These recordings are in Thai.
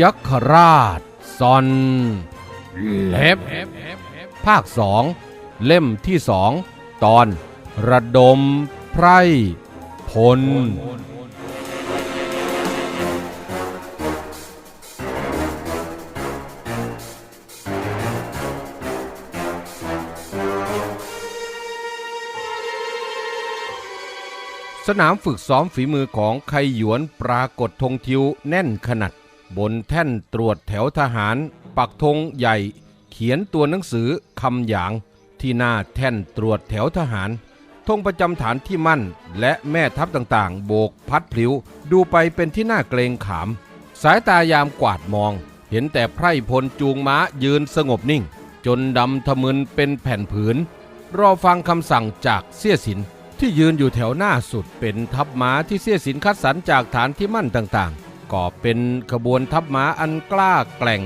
ยัคราชซอนเล็บ ภาคสองเล่มที่สองตอน ระดมไพร่พลสนามฝึกซ้อมฝีมือของไคหยวนปรากฏธงทิวแน่นขนาด บนแท่นตรวจแถวทหาร ปักธงใหญ่ เขียนตัวหนังสือคำหยาง ที่หน้าแท่นตรวจแถวทหารธงประจำฐานที่มั่น และแม่ทัพต่างๆ โบกพัดพลิ้ว ดูไปเป็นที่น่าเกรงขาม สายตายามกวาดมอง เห็นแต่ไพร่พลจูงม้ายืนสงบนิ่ง จนดำทะมึนเป็นแผ่นผืน รอฟังคำสั่งจากเสี้ยสินที่ยืนอยู่แถวหน้าสุดเป็นทัพม้าที่เสี้ยสินคัดสรรจากฐานที่มั่นต่างๆ ก็เป็นขบวนทัพม้าอันกล้าแกร่ง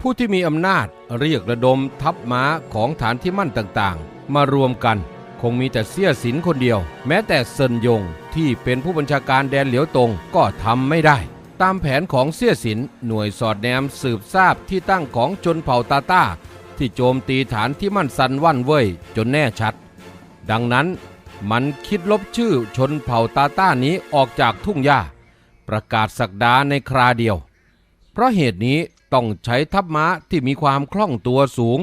ผู้ที่มีอำนาจเรียกระดมทัพม้าของฐานที่มั่นต่างๆ มารวมกัน คงมีแต่เสี้ยสินคนเดียว แม้แต่เซินยงที่เป็นผู้บัญชาการแดนเหลียวตงก็ทำไม่ได้ ตามแผนของเสี้ยสินหน่วยสอดแนมสืบทราบที่ตั้งของชนเผ่าตาต้าที่โจมตีฐานที่มั่นซันว่านเว่ยจนแน่ชัด ดังนั้นมันคิดลบชื่อชนเผ่าตาต้านี้ออกจากทุ่งหญ้า ประกาศสักดาในคราเดียว เพราะเหตุนี้ต้องใช้ทัพม้าที่มีความคล่องตัวสูง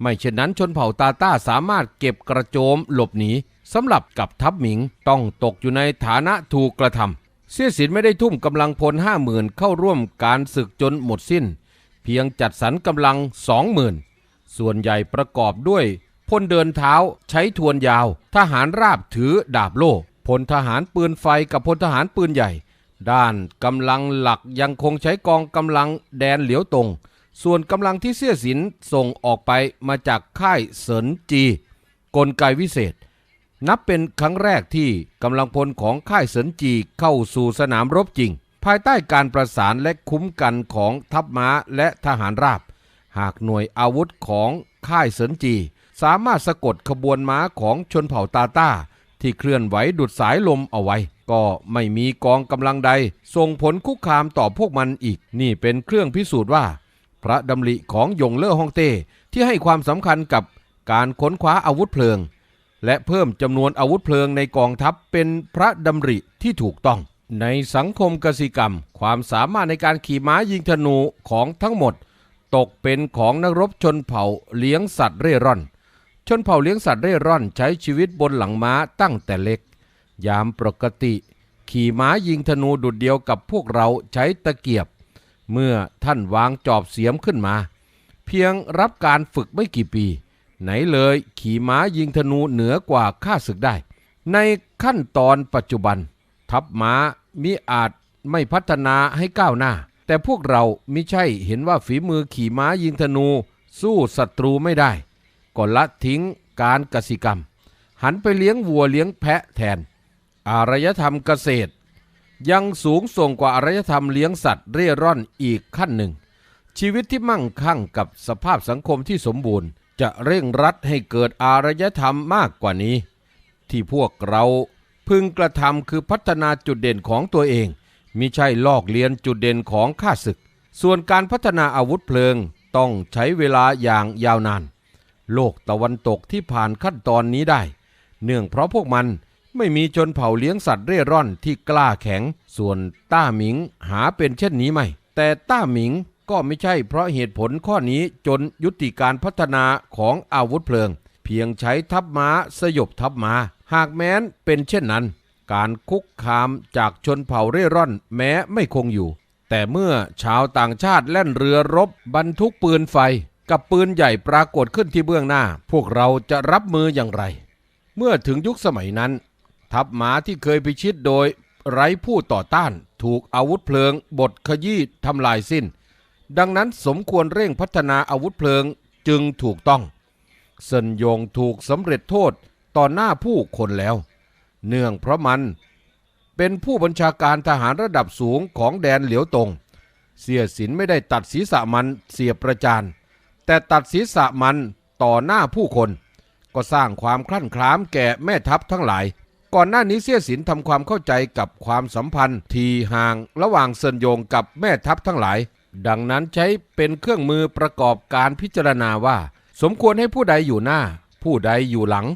ไม่เช่นนั้นชนเผ่าตาต้าสามารถเก็บกระโจมหลบหนีสำหรับกับทัพหมิงต้องตกอยู่ในฐานะถูกกระทำเสี้ยสินไม่ได้ทุ่มกำลังพลห้าหมื่นเข้าร่วมการศึกจนหมดสิ้น เพียงจัดสรรกำลังสองหมื่นส่วนใหญ่ประกอบด้วยพลเดินเท้าใช้ทวนยาว ทหารราบถือดาบโล่พลทหารปืนไฟกับพลทหารปืนใหญ่ ด้านกำลังหลักยังคงใช้กองกำลังแดนเหลียวตง ส่วนกำลังที่เสี้ยสินส่งออกไปมาจากค่ายเสินจี กลไกวิเศษ นับเป็นครั้งแรกที่กำลังพลของค่ายเสินจีเข้าสู่สนามรบจริง ภายใต้การประสานและคุ้มกันของทัพม้าและทหารราบ หากหน่วยอาวุธของค่ายเสินจี สามารถสะกดขบวนม้าของชนเผ่าตาต้าที่เคลื่อนไหวดุดสายลมเอาไว้ ก็ไม่มีกองกำลังใดส่งผลคุกคามต่อพวกมันอีก นี่เป็นเครื่องพิสูจน์ว่า พระดำริของยงเล่อฮ่องเต้ที่ให้ความสำคัญกับการค้นคว้าอาวุธเพลิง และเพิ่มจำนวนอาวุธเพลิงในกองทัพเป็นพระดำริที่ถูกต้อง ในสังคมกสิกรรม ความสามารถในการขี่ม้ายิงธนูของทั้งหมด ตกเป็นของนักรบชนเผ่าเลี้ยงสัตว์เร่ร่อน ชนเผ่าเลี้ยงสัตว์เร่ร่อนใช้ชีวิตบนหลังม้าตั้งแต่เล็ก ยามปกติ ขี่ม้ายิงธนูดุดเดียวกับพวกเราใช้ตะเกียบ เมื่อท่านวางจอบเสียมขึ้นมา เพียงรับการฝึกไม่กี่ปี ไหนเลยขี่ม้ายิงธนูเหนือกว่าข้าศึกได้ ในขั้นตอนปัจจุบัน ทัพม้ามิอาจไม่พัฒนาให้ก้าวหน้า แต่พวกเราไมิใช่เห็นว่าฝีมือขี่ม้ายิงธนู สู้ศัตรูไม่ได้ก็ละทิ้งการกสิกรรม หันไปเลี้ยงวัวเลี้ยงแพะแทน อารยธรรมเกษตร ยังสูงส่งกว่าอารยธรรมเลี้ยงสัตว์เร่ร่อนอีกขั้นหนึ่ง ชีวิตที่มั่งคั่งกับสภาพสังคมที่สมบูรณ์ จะเร่งรัดให้เกิดอารยธรรมมากกว่านี้ ที่พวกเราพึงกระทำคือพัฒนาจุดเด่นของตัวเองมิใช่ลอกเลียนจุดเด่นของข้าศึก ส่วนการพัฒนาอาวุธเพลิงต้องใช้เวลาอย่างยาวนาน โลกตะวันตกที่ผ่านขั้นตอนนี้ได้ เนื่องเพราะพวกมัน ไม่มีชนเผ่าเลี้ยงสัตว์เร่ร่อนที่กล้าแข็ง ส่วนต้าหมิงหาเป็นเช่นนี้ไม่ แต่ต้าหมิงก็ไม่ใช่เพราะเหตุผลข้อนี้จนยุติการพัฒนาของอาวุธเพลิง เพียงใช้ทัพม้าสยบทัพม้า หากแม้นเป็นเช่นนั้น การคุกคามจากชนเผ่าเร่ร่อนแม้ไม่คงอยู่ แต่เมื่อชาวต่างชาติแล่นเรือรบบรรทุกปืนไฟ กับปืนใหญ่ปรากฏขึ้นที่เบื้องหน้า พวกเราจะรับมืออย่างไร เมื่อถึงยุคสมัยนั้น ทัพม้าที่เคยพิชิตโดยไร้ผู้ต่อต้าน ถูกอาวุธเพลิงบดขยี้ทำลายสิ้น ดังนั้นสมควรเร่งพัฒนาอาวุธเพลิงจึงถูกต้องเซินยงถูกสำเร็จโทษต่อหน้าผู้คนแล้ว เนื่องเพราะมันเป็นผู้บัญชาการทหารระดับสูงของแดนเหลียวตง เสียสินไม่ได้ตัดศีรษะมันเสียประจานแต่ตัดศีรษะมันต่อหน้าผู้คน ก็สร้างความคลั่นคล้ามแก่แม่ทัพทั้งหลาย ก่อนหน้านี้เสี้ยสินทำความเข้าใจกับความสัมพันธ์ทีห่างระหว่างเซินโยงกับแม่ทัพทั้งหลาย ดังนั้นใช้เป็นเครื่องมือประกอบการพิจารณาว่า สมควรให้ผู้ใดอยู่หน้า ผู้ใดอยู่หลัง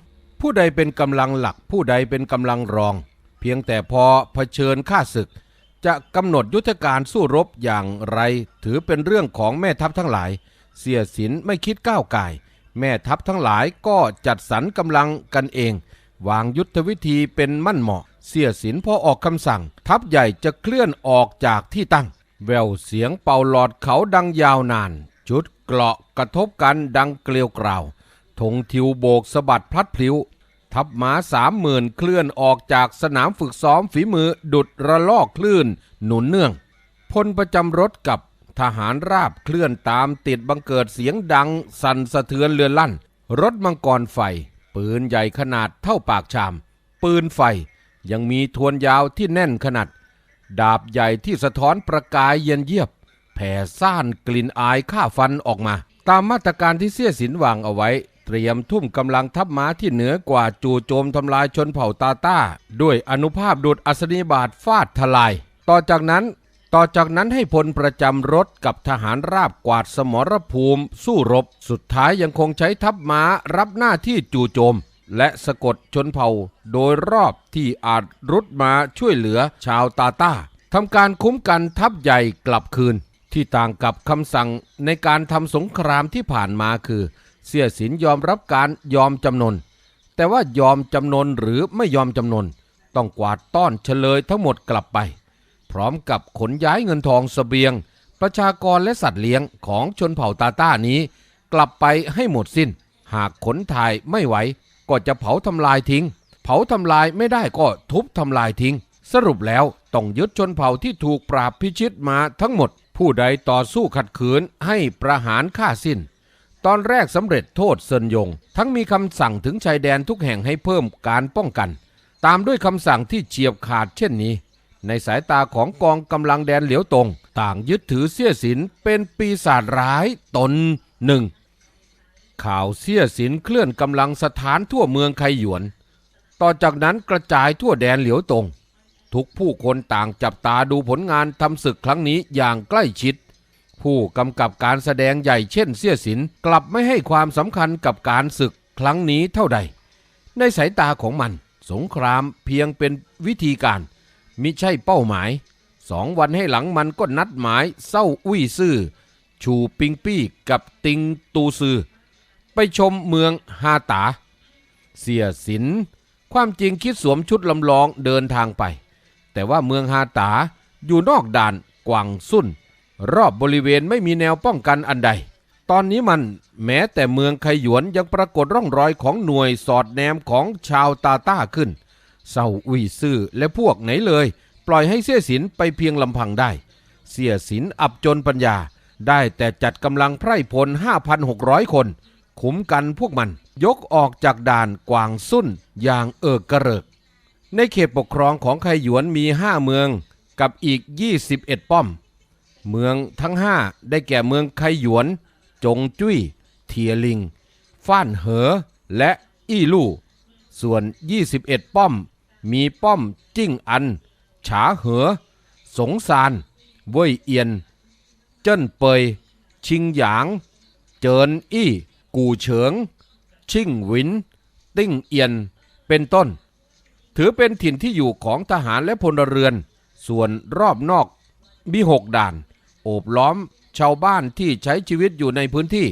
ผู้ใดเป็นกำลังหลัก ผู้ใดเป็นกำลังรอง เพียงแต่พอเผชิญข้าศึก จะกำหนดยุทธการสู้รบอย่างไร ถือเป็นเรื่องของแม่ทัพทั้งหลาย เสียสินไม่คิดก้าวไก่แม่ทัพทั้งหลายก็จัดสรรกำลังกันเอง วางยุทธวิธีเป็นมั่นเหมาะ เสียสินพอออกคำสั่ง ทัพใหญ่จะเคลื่อนออกจากที่ตั้ง แววเสียงเป่าหลอดเขาดังยาวนาน จุดเกราะกระทบกันดังเกลียวกราวธงทิวโบกสะบัดพลัดพลิ้ว ทัพม้าสามหมื่นเคลื่อนออกจากสนามฝึกซ้อมฝีมือดุดระลอกคลื่น หนุนเนื่อง พลประจำรถกับทหารราบเคลื่อนตามติดบังเกิดเสียงดัง สั่นสะเทือนเรือนลั่น รถมังกรไฟ ปืนใหญ่ขนาดเท่าปากชาม ปืนไฟ ยังมีทวนยาวที่แน่นขนาด ดาบใหญ่ที่สะท้อนประกายเย็นเยียบ แผ่ซ่านกลิ่นอายข้าฟันออกมา ตามมาตรการที่เสี้ยสินวางเอาไว้ เตรียมทุ่มกำลังทัพม้าที่เหนือกว่าจู่โจมทำลายชนเผ่าตาต้า ด้วยอนุภาพดุดอัศนีบาทฟาดทลาย ต่อจากนั้น ต่อจากนั้นให้พลประจำรถกับทหารราบกวาดสมรภูมิ สู้รบ สุดท้ายยังคงใช้ทัพม้ารับหน้าที่จู่โจม และสะกดชนเผ่า โดยรอบที่อาจรุดมาช่วยเหลือชาวตาต้าทำการคุ้มกันทัพใหญ่กลับคืน ที่ต่างกับคำสั่งในการทำสงครามที่ผ่านมาคือ เสียสินยอมรับการยอมจำนน แต่ว่ายอมจำนนหรือไม่ยอมจำนน ต้องกวาดต้อนเฉลยทั้งหมดกลับไป พร้อมกับขนย้ายเงินทองสเสบียง ประชากรและสัตว์เลี้ยงของชนเผ่าตาต้านี้ กลับไปให้หมดสิ้น หากขนถ่ายไม่ไหว ก็จะเผาทำลายทิ้ง เผาทำลายไม่ได้ก็ทุบทำลายทิ้ง สรุปแล้วต้องยึดชนเผ่าที่ถูกปราบพิชิตมาทั้งหมด ผู้ใดต่อสู้ขัดขืนให้ประหารฆ่าสิ้น ตอนแรกสำเร็จโทษเซินยง ทั้งมีคำสั่งถึงชายแดนทุกแห่งให้เพิ่มการป้องกัน ตามด้วยคำสั่งที่เฉียบขาดเช่นนี้ ในสายตาของกองกำลังแดนเหลียวตง ต่างยึดถือเสี้ยสินเป็นปีศาจร้ายตนหนึ่ง ข่าวเสี้ยสินเคลื่อนกำลังสถานทั่วเมืองไคหยวน ต่อจากนั้นกระจายทั่วแดนเหลียวตง ทุกผู้คนต่างจับตาดูผลงานทำศึกครั้งนี้อย่างใกล้ชิด ผู้กำกับการแสดงใหญ่เช่นเสี้ยสินกลับไม่ให้ความสำคัญกับการศึกครั้งนี้เท่าใด ในสายตาของมัน สงครามเพียงเป็นวิธีการ มิใช่เป้าหมาย สองวันให้หลังมันก็นัดหมายเศร้าอุ้ยซื่อ ชูปิงปี้กับติงตูซือ ไปชมเมืองฮาตา เสียสิน ความจริงคิดสวมชุดลำลองเดินทางไป แต่ว่าเมืองฮาตาอยู่นอกด่านกวางซุ่น รอบบริเวณไม่มีแนวป้องกันอันใด ตอนนี้มันแม้แต่เมืองไคหยวนยังปรากฏร่องรอยของหน่วยสอดแนมของชาวตาต้าขึ้น เศร้าอุยซื่อและพวกไหนเลย ปล่อยให้เสียสินไปเพียงลำพังได้ เสียสินอับจนปัญญา ได้แต่จัดกำลังไพร่พล 5,600 คนคุ้มกันพวกมันยกออกจากด่านกวางซุ่นอย่างเอิกกระเริก ในเขตปกครองของไคหยวนมี 5 เมืองกับอีก 21 ป้อม เมืองทั้ง 5 ได้แก่เมืองไคหยวน จงจุ้ย เทียลิง ฟ้านเหอ และอี้ลู่ ส่วน 21 ป้อม มีป้อมจิ้งอัน ฉาเหอ สงซานเว่ยเอียน เจิ้นเปย ชิงหยาง เจินอี้ กูเฉิง ชิ่งหวิน ติ้งเอียน เป็นต้น ถือเป็นถิ่นที่อยู่ของทหารและพลเรือน ส่วนรอบนอกมีหกด่าน โอบล้อมชาวบ้านที่ใช้ชีวิตอยู่ในพื้นที่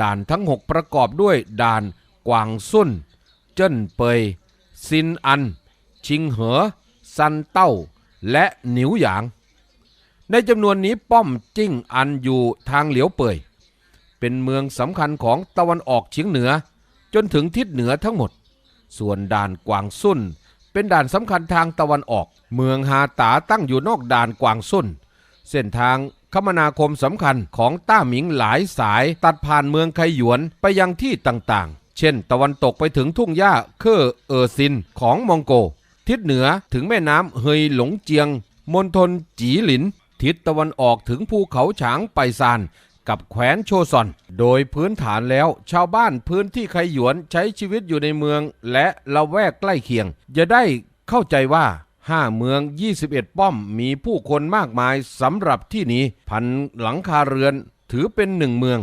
ด่านทั้งหกประกอบด้วยด่านกวางซุ่น เจิ้นเปยซินอัน ชิงเหอ ซันเต้า และหนิวหยาง ในจำนวนนี้ป้อมจิ้งอันอยู่ทางเหลียวเปยเป็นเมืองสำคัญของตะวันออกเฉียงเหนือ จนถึงทิศเหนือทั้งหมด ส่วนด่านกวางซุ่น เป็นด่านสำคัญทางตะวันออก เมืองฮาตาตั้งอยู่นอกด่านกวางซุ่น เส้นทางคมนาคมสำคัญของต้าหมิงหลายสายตัดผ่านเมืองไคหยวนไปยังที่ต่างๆ เช่น ตะวันตกไปถึงทุ่งหญ้าเคอเออซินของมองโก ทิศเหนือถึงแม่น้ำเฮยหลงเจียง มณฑลจีหลิน ทิศตะวันออกถึงภูเขาฉางไปซาน กับแขวนโชซอน โดยพื้นฐานแล้ว ชาวบ้านพื้นที่ไคหยวนใช้ชีวิตอยู่ในเมือง และละแวกใกล้เคียง จะได้เข้าใจว่าห้าเมือง 21 ป้อมมีผู้คนมากมายสำหรับที่นี้ พันหลังคาเรือนถือเป็นหนึ่งเมือง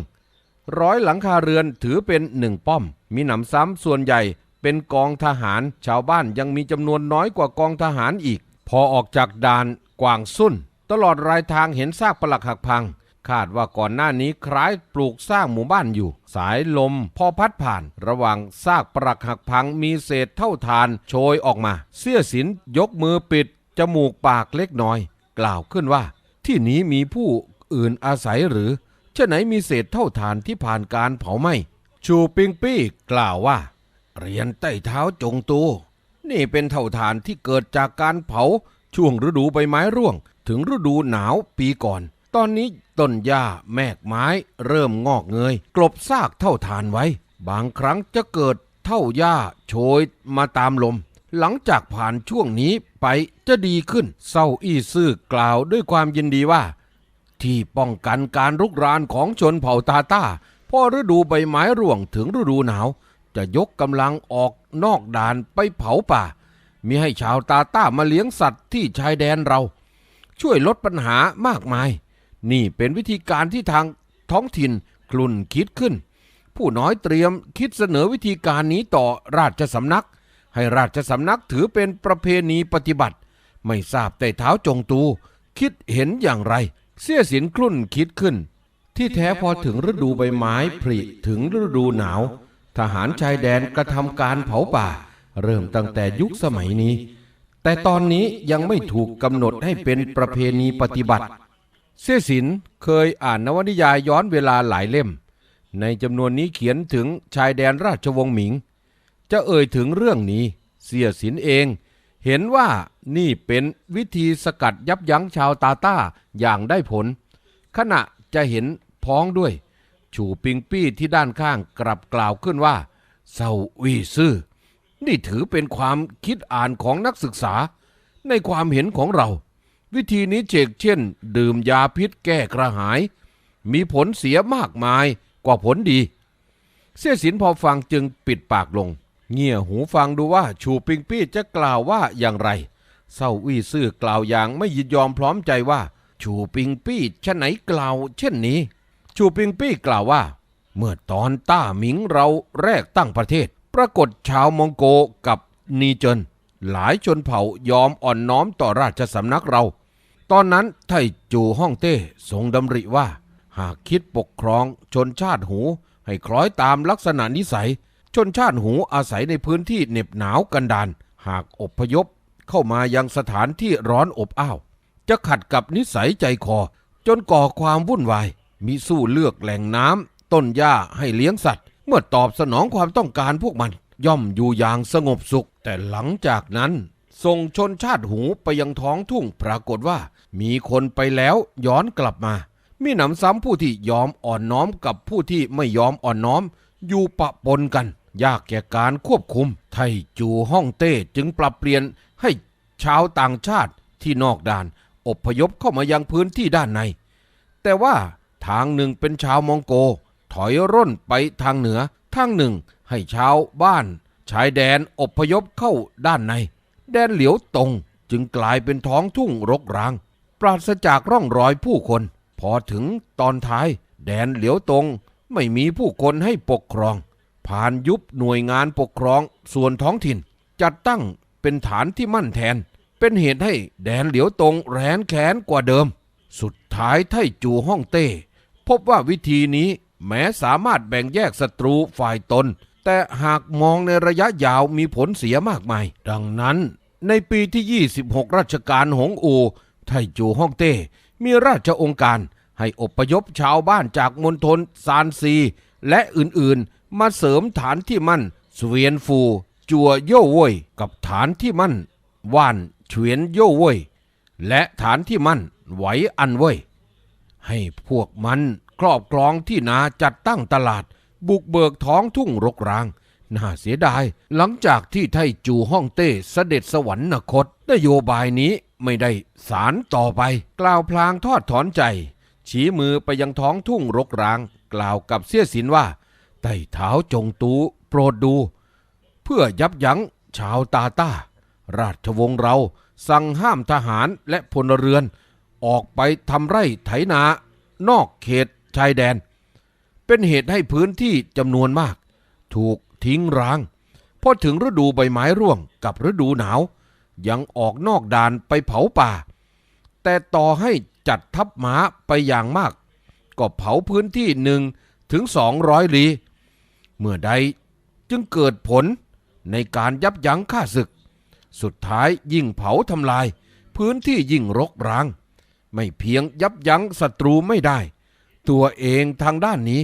ร้อยหลังคาเรือนถือเป็นหนึ่งป้อม มีหนำซ้ำส่วนใหญ่ เป็นกองทหาร ชาวบ้านยังมีจำนวนน้อยกว่ากองทหารอีก พอออกจากด่านกวางซุ่นตลอดรายทางเห็นซากปลักหักพัง คาดว่าก่อนหน้านี้คล้ายปลูกสร้างหมู่บ้านอยู่ สายลมพอพัดผ่าน ระหว่างซากปรักหักพังมีเศษเท่าทานโชยออกมา เสี้ยสินยกมือปิด จมูกปากเล็กน้อย กล่าวขึ้นว่า ที่นี้มีผู้อื่นอาศัยหรือฉะไหนมีเศษเท่าทานที่ผ่านการเผาไหม้ชูปิงปี้กล่าวว่า เรียนใต้เท้าจงตู นี่เป็นเท่าทานที่เกิดจากการเผาช่วงฤดูใบไม้ร่วง ถึงฤดูหนาวปีก่อน ตอนนี้ต้นหญ้าแมกไม้เริ่มงอกเงย กลบซากเท่าทานไว้ บางครั้งจะเกิดเท่าหญ้าโชยมาตามลม หลังจากผ่านช่วงนี้ไปจะดีขึ้นเศร้าอี้ซื่อกล่าวด้วยความยินดีว่า ที่ป้องกันการรุกรานของชนเผ่าตาต้าพอฤดูใบไม้ร่วงถึงฤดูหนาว จะยกกำลังออกนอกด่านไปเผาป่า มีให้ชาวตาต้ามาเลี้ยงสัตว์ที่ชายแดนเรา ช่วยลดปัญหามากมาย นี่เป็นวิธีการที่ทางท้องถิ่นกลุ่นคิดขึ้น ผู้น้อยเตรียมคิดเสนอวิธีการนี้ต่อราชสำนัก ให้ราชสำนักถือเป็นประเพณีปฏิบัติ ไม่ทราบแต่เท้าจงตู คิดเห็นอย่างไร เสี้ยสินคลุ่นคิดขึ้นที่แท้พอถึงฤดูใบไม้ผลิถึงฤดูหนาว ทหารชายแดนกระทำการเผาป่า เริ่มตั้งแต่ยุคสมัยนี้ แต่ตอนนี้ยังไม่ถูกกำหนดให้เป็นประเพณีปฏิบัติ เสียสินเคยอ่านนวนิยายย้อนเวลาหลายเล่ม ในจำนวนนี้เขียนถึงชายแดนราชวงศ์หมิง จะเอ่ยถึงเรื่องนี้ เสียสินเอง เห็นว่านี่เป็นวิธีสกัดยับยั้งชาวตาต้าอย่างได้ผล ขณะจะเห็นพ้องด้วย ชูปิงปี้ที่ด้านข้างกลับกล่าวขึ้นว่าเซาวีซื่อนี่ถือเป็นความคิดอ่านของนักศึกษา ในความเห็นของเรา วิธีนี้เชกเช่น ดื่มยาพิษแก้กระหาย มีผลเสียมากมายกว่าผลดี เสียสินพอฟังจึงปิดปากลง เงี่ยหูฟังดูว่าชูปิงปี้จะกล่าวว่าอย่างไรเศร้าวี่ซื่อกล่าวอย่างไม่ยินยอมพร้อมใจว่า ชูปิงปี้ชะไหนกล่าวเช่นนี้ ชูปิงปี้กล่าวว่า เมื่อตอนต้าหมิงเราแรกตั้งประเทศ ปรากฏชาวมองโกกับนีเจินหลายชนเผ่ายอมอ่อนน้อมต่อราชสำนักเรา ตอนนั้นไทจูฮ่องเต้ทรงดำริว่า หากคิดปกครองชนชาติหู ให้คล้อยตามลักษณะนิสัย ชนชาติหูอาศัยในพื้นที่เหน็บหนาวกันดานหากอบพยพเข้ามายังสถานที่ร้อนอบอ้าว จะขัดกับนิสัยใจคอ จนก่อความวุ่นวาย มีสู้เลือกแหล่งน้ำต้นหญ้าให้เลี้ยงสัตว์ เมื่อตอบสนองความต้องการพวกมัน ย่อมอยู่อย่างสงบสุข แต่หลังจากนั้นส่งชนชาติหูไปยังท้องทุ่งปรากฏว่า มีคนไปแล้วย้อนกลับมา มีหนำซ้ำผู้ที่ยอมอ่อนน้อมกับผู้ที่ไม่ยอมอ่อนน้อม อยู่ปะปนกัน ยากแก่การควบคุม ไทจูฮ่องเต้จึงปรับเปลี่ยนให้ชาวต่างชาติที่นอกด่านอพยพเข้ามายังพื้นที่ด้านใน แต่ว่า ทางหนึ่งเป็นชาวมองโก ถอยร่นไปทางเหนือ ทางหนึ่งให้ชาวบ้าน ชายแดนอพยพเข้าด้านใน แดนเหลียวตรงจึงกลายเป็นท้องทุ่งรกร้าง ปราศจากร่องรอยผู้คน พอถึงตอนท้าย แดนเหลียวตรงไม่มีผู้คนให้ปกครอง ผ่านยุบหน่วยงานปกครองส่วนท้องถิ่น จัดตั้งเป็นฐานที่มั่นแทน เป็นเหตุให้แดนเหลียวตรงแรนแค้นกว่าเดิม สุดท้ายไทจูฮ่องเต้ พบว่าวิธีนี้แม้สามารถแบ่งแยกศัตรูฝ่ายตน แต่หากมองในระยะยาวมีผลเสียมากมาย ดังนั้นในปีที่ 26 ราชการหงอูไทจูฮ่องเต้ มีราชองค์การให้อพยพชาวบ้านจากมณฑลซานซี และอื่นๆ มาเสริมฐานที่มั่นสเวียนฟู จัวโย่เว่ยกับฐานที่มั่นว่านเฉียนโย่เว่ยและฐานที่มั่นไหวอันเว่ย ให้พวกมันครอบครองที่นาจัดตั้งตลาด บุกเบิกท้องทุ่งรกร้าง น่าเสียดาย หลังจากที่ไทจูฮ่องเต้เสด็จสวรรคต นโยบายนี้ไม่ได้สารต่อไป กล่าวพลางทอดถอนใจ ชี้มือไปยังท้องทุ่งรกร้าง กล่าวกับเสี้ยสินว่าไต่เท้าจงตูโปรดดู เพื่อยับยั้งชาวตาต้าราชวงศ์เราสั่งห้ามทหารและพลเรือน ออกไปทำไร่ไถนา นอกเขตชายแดน เป็นเหตุให้พื้นที่จำนวนมาก ถูกทิ้งร้างพอถึงฤดูใบไม้ร่วงกับฤดูหนาว ยังออกนอกด่านไปเผาป่า แต่ต่อให้จัดทัพม้าไปอย่างมาก ก็เผาพื้นที่หนึ่งถึงสองร้อยลีเมื่อใดจึงเกิดผลในการยับยั้งข้าศึก สุดท้ายยิ่งเผาทำลาย พื้นที่ยิ่งรกร้าง ไม่เพียงยับยั้งศัตรูไม่ได้ ตัวเองทางด้านนี้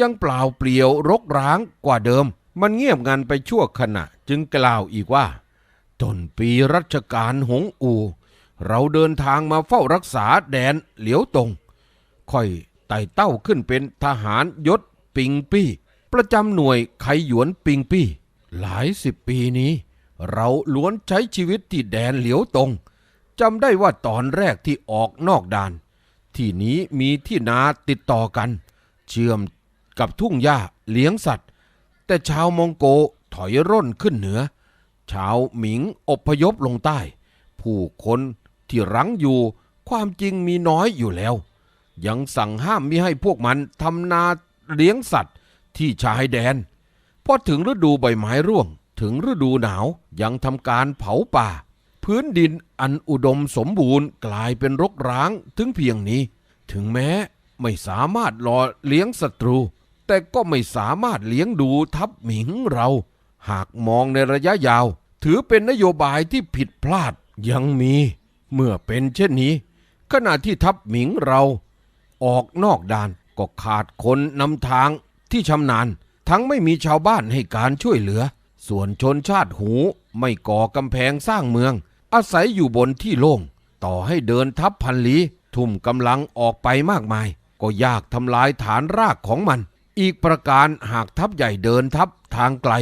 ยังเปล่าเปลี่ยวรกร้างกว่าเดิม มันเงียบงันไปชั่วขณะจึงกล่าวอีกว่าต้นปีรัชกาลหงอูเราเดินทางมาเฝ้ารักษาแดนเหลียวตงค่อยไต่เต้าขึ้นเป็นทหารยศปิงปี้ ประจำหน่วยไขหยวนปิงปี้ หลายสิบปีนี้ เราล้วนใช้ชีวิตที่แดนเหลียวตง จำได้ว่าตอนแรกที่ออกนอกด่าน ที่นี้มีที่นาติดต่อกัน เชื่อมกับทุ่งหญ้าเลี้ยงสัตว์ แต่ชาวมองโกถอยร่นขึ้นเหนือ ชาวหมิงอพยพลงใต้ ผู้คนที่รั้งอยู่ความจริงมีน้อยอยู่แล้ว ยังสั่งห้ามมิให้พวกมันทำนาเลี้ยงสัตว์ที่ชายแดนพอถึงฤดูใบไม้ร่วงถึงฤดูหนาวยังทำการเผาป่า พื้นดินอันอุดมสมบูรณ์กลายเป็นรกร้างถึงเพียงนี้ ถึงแม้ไม่สามารถหล่อเลี้ยงศัตรู แต่ก็ไม่สามารถเลี้ยงดูทัพหมิงเรา หากมองในระยะยาว ถือเป็นนโยบายที่ผิดพลาดยังมี เมื่อเป็นเช่นนี้ ขณะที่ทัพหมิงเรา ออกนอกด่านก็ขาดคนนำทางที่ชำนาญ ทั้งไม่มีชาวบ้านให้การช่วยเหลือ ส่วนชนชาติหูไม่ก่อกำแพงสร้างเมือง อาศัยอยู่บนที่โล่ง ต่อให้เดินทัพพันลีทุ่มกำลังออกไปมากมาย ก็ยากทำลายฐานรากของมัน อีกประการหากทัพใหญ่เดินทัพทางไกล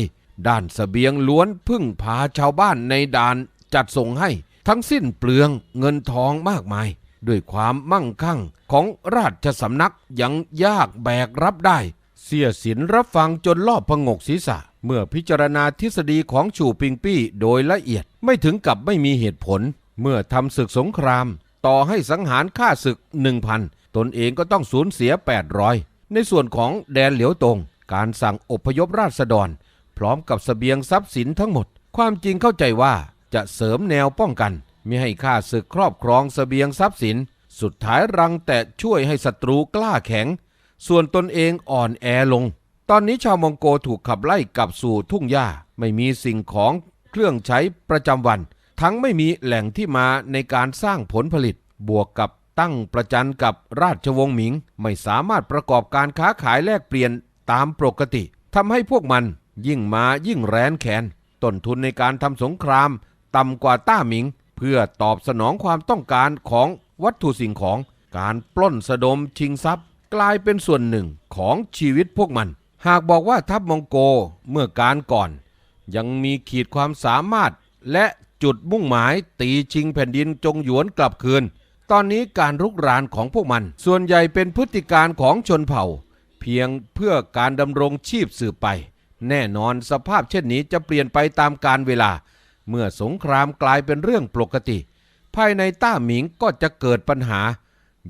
ด้านสเสบียงล้วนพึ่งพาชาวบ้านในด่านจัดส่งให้ ทั้งสิ้นเปลืองเงินทองมากมาย ด้วยความมั่งคั่งของราชสำนักยังยากแบกรับได้ เสียสินรับฟังจนรอบพงกศีรษะ เมื่อพิจารณาทฤษฎีของชูปิงปี้โดยละเอียดไม่ถึงกับไม่มีเหตุผล เมื่อทำศึกสงคราม ต่อให้สังหารฆ่าศึกหนึ่งพันตนเองก็ต้องสูญเสีย 800 ในส่วนของแดนเหลียวตง การสั่งอพยพราษฎร พร้อมกับสเสบียงทรัพย์สินทั้งหมด ความจริงเข้าใจว่าจะเสริมแนวป้องกันไม่ให้ข้าศึกครอบครองสเสบียงทรัพย์สิน สุดท้ายรังแต่ช่วยให้ศัตรูกล้าแข็ง ส่วนตนเองอ่อนแอลง ตอนนี้ชาวมองโกถูกขับไล่กลับสู่ทุ่งหญ้า ไม่มีสิ่งของเครื่องใช้ประจำวัน ทั้งไม่มีแหล่งที่มาในการสร้างผลผลิต บวกกับตั้งประจันกับราชวงศ์หมิง ไม่สามารถประกอบการค้าขายแลกเปลี่ยนตามปกติทำให้พวกมันยิ่งมายิ่งแร้นแขนต้นทุนในการทำสงครามต่ำกว่าต้าหมิง เพื่อตอบสนองความต้องการของวัตถุสิ่งของ การปล้นสะดมชิงทรัพย์ กลายเป็นส่วนหนึ่งของชีวิตพวกมัน หากบอกว่าทัพมองโกเมื่อการก่อน ยังมีขีดความสามารถและจุดมุ่งหมายตีชิงแผ่นดินจงหยวนกลับคืน ตอนนี้การรุกรานของพวกมัน ส่วนใหญ่เป็นพฤติการของชนเผ่า เพียงเพื่อการดำรงชีพสืบไป แน่นอนสภาพเช่นนี้จะเปลี่ยนไปตามกาลเวลา เมื่อสงครามกลายเป็นเรื่องปกติ ภายในต้าหมิงก็จะเกิดปัญหา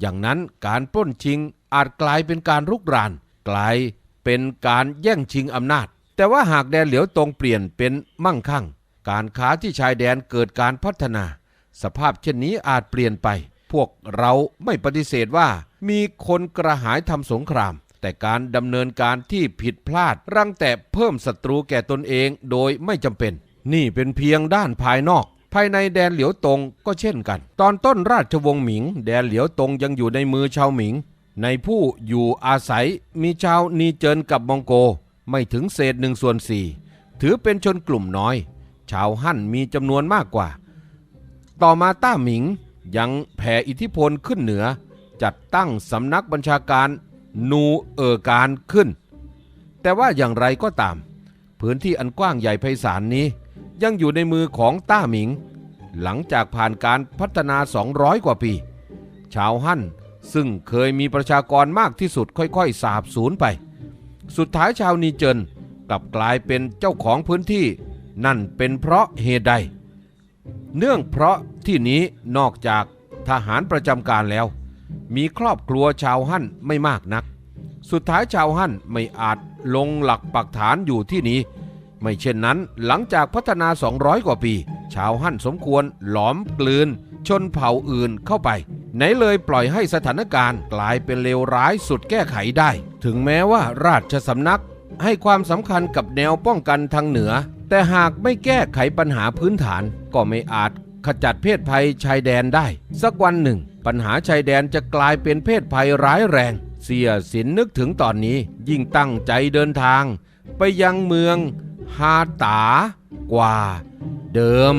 อย่างนั้นการปล้นชิง อาจกลายเป็นการรุกราน กลายเป็นการแย่งชิงอำนาจ แต่ว่าหากแดนเหลียวตรงเปลี่ยนเป็นมั่งคั่ง การค้าที่ชายแดนเกิดการพัฒนา สภาพเช่นนี้อาจเปลี่ยนไป พวกเราไม่ปฏิเสธว่า มีคนกระหายทำสงคราม แต่การดำเนินการที่ผิดพลาดรังแต่เพิ่มศัตรูแก่ตนเองโดยไม่จำเป็น นี่เป็นเพียงด้านภายนอกภายในแดนเหลียวตงก็เช่นกัน ตอนต้นราชวงศ์หมิง แดนเหลียวตงยังอยู่ในมือชาวหมิง ในผู้อยู่อาศัยมีชาวนีเจินกับมองโกไม่ถึงเศษหนึ่งส่วนสี่ถือเป็นชนกลุ่มน้อย ชาวฮั่นมีจำนวนมากกว่า ต่อมาต้าหมิงยังแผ่อิทธิพลขึ้นเหนือ จัดตั้งสำนักบัญชาการนูเออการขึ้น แต่ว่าอย่างไรก็ตาม พื้นที่อันกว้างใหญ่ไพศาลนี้ ยังอยู่ในมือของต้าหมิง หลังจากผ่านการพัฒนา 200 กว่าปี ชาวฮั่น ซึ่งเคยมีประชากรมากที่สุดค่อยๆ สาบสูญไป สุดท้ายชาวนีเจินกลับกลายเป็นเจ้าของพื้นที่ นั่นเป็นเพราะเหตุใด เนื่องเพราะที่นี้นอกจากทหารประจำการแล้ว มีครอบครัวชาวฮั่นไม่มากนัก สุดท้ายชาวฮั่นไม่อาจลงหลักปักฐานอยู่ที่นี้ ไม่เช่นนั้นหลังจากพัฒนา 200 กว่าปี ชาวฮั่นสมควรหลอมกลืนชนเผ่าอื่นเข้าไป ไหนเลยปล่อยให้สถานการณ์กลายเป็นเลวร้ายสุดแก้ไขได้ ถึงแม้ว่าราชสำนักให้ความสำคัญกับแนวป้องกันทางเหนือ แต่หากไม่แก้ไขปัญหาพื้นฐาน ก็ไม่อาจขจัดเพศภัยชายแดนได้ สักวันหนึ่ง ปัญหาชายแดนจะกลายเป็นเพศภัยร้ายแรง เสียสินนึกถึงตอนนี้ยิ่งตั้งใจเดินทาง ไปยังเมืองฮาตากว่า เดิม